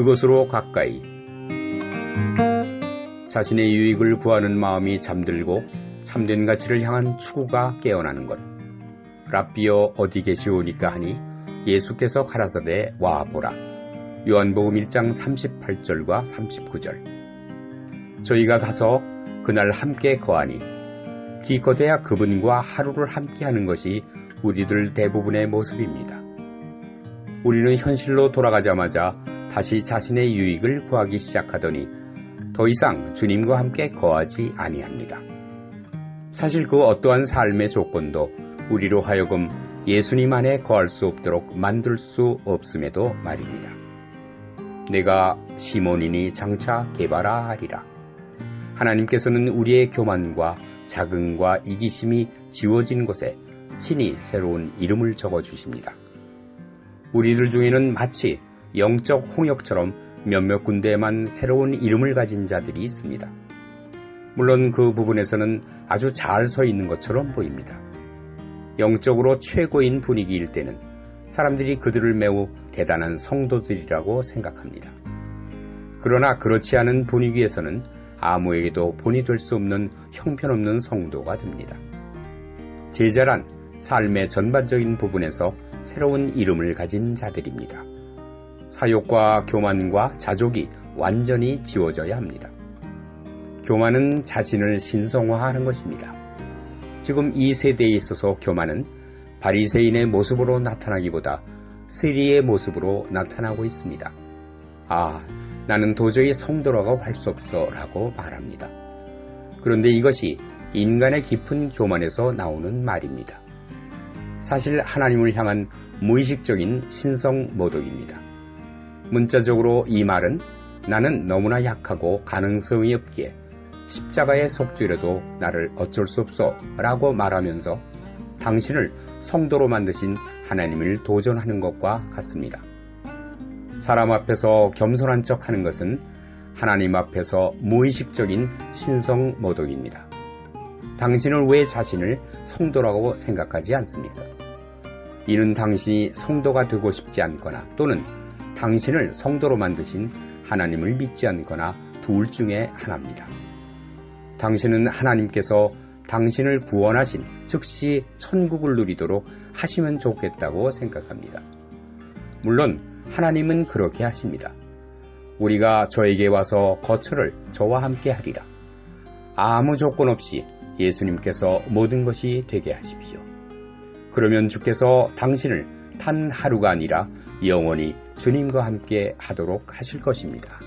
그것으로 가까이 자신의 유익을 구하는 마음이 잠들고 참된 가치를 향한 추구가 깨어나는 것. 라비어 어디 계시오니까 하니 예수께서 가라사대 와 보라. 요한복음 1장 38절과 39절. 저희가 가서 그날 함께 거하니 기껏해야 그분과 하루를 함께 하는 것이 우리들 대부분의 모습입니다. 우리는 현실로 돌아가자마자 다시 자신의 유익을 구하기 시작하더니 더 이상 주님과 함께 거하지 아니합니다. 사실 그 어떠한 삶의 조건도 우리로 하여금 예수님 안에 거할 수 없도록 만들 수 없음에도 말입니다. 내가 시몬이니 장차 개발하 하리라. 하나님께서는 우리의 교만과 자긍과 이기심이 지워진 곳에 친히 새로운 이름을 적어 주십니다. 우리들 중에는 마치 영적 홍역처럼 몇몇 군데에만 새로운 이름을 가진 자들이 있습니다. 물론 그 부분에서는 아주 잘 서 있는 것처럼 보입니다. 영적으로 최고인 분위기일 때는 사람들이 그들을 매우 대단한 성도들이라고 생각합니다. 그러나 그렇지 않은 분위기에서는 아무에게도 본이 될 수 없는 형편없는 성도가 됩니다. 제자란 삶의 전반적인 부분에서 새로운 이름을 가진 자들입니다. 사욕과 교만과 자족이 완전히 지워져야 합니다. 교만은 자신을 신성화하는 것입니다. 지금 이 세대에 있어서 교만은 바리새인의 모습으로 나타나기보다 스리의 모습으로 나타나고 있습니다. 아, 나는 도저히 성도라고 할 수 없어 라고 말합니다. 그런데 이것이 인간의 깊은 교만에서 나오는 말입니다. 사실 하나님을 향한 무의식적인 신성 모독입니다. 문자적으로 이 말은 나는 너무나 약하고 가능성이 없기에 십자가의 속죄라도 나를 어쩔 수 없어 라고 말하면서 당신을 성도로 만드신 하나님을 도전하는 것과 같습니다. 사람 앞에서 겸손한 척 하는 것은 하나님 앞에서 무의식적인 신성 모독입니다. 당신은 왜 자신을 성도라고 생각하지 않습니까? 이는 당신이 성도가 되고 싶지 않거나 또는 당신을 성도로 만드신 하나님을 믿지 않거나 둘 중에 하나입니다. 당신은 하나님께서 당신을 구원하신 즉시 천국을 누리도록 하시면 좋겠다고 생각합니다. 물론 하나님은 그렇게 하십니다. 우리가 저에게 와서 거처를 저와 함께 하리라. 아무 조건 없이 예수님께서 모든 것이 되게 하십시오. 그러면 주께서 당신을 단 하루가 아니라 영원히 주님과 함께 하도록 하실 것입니다.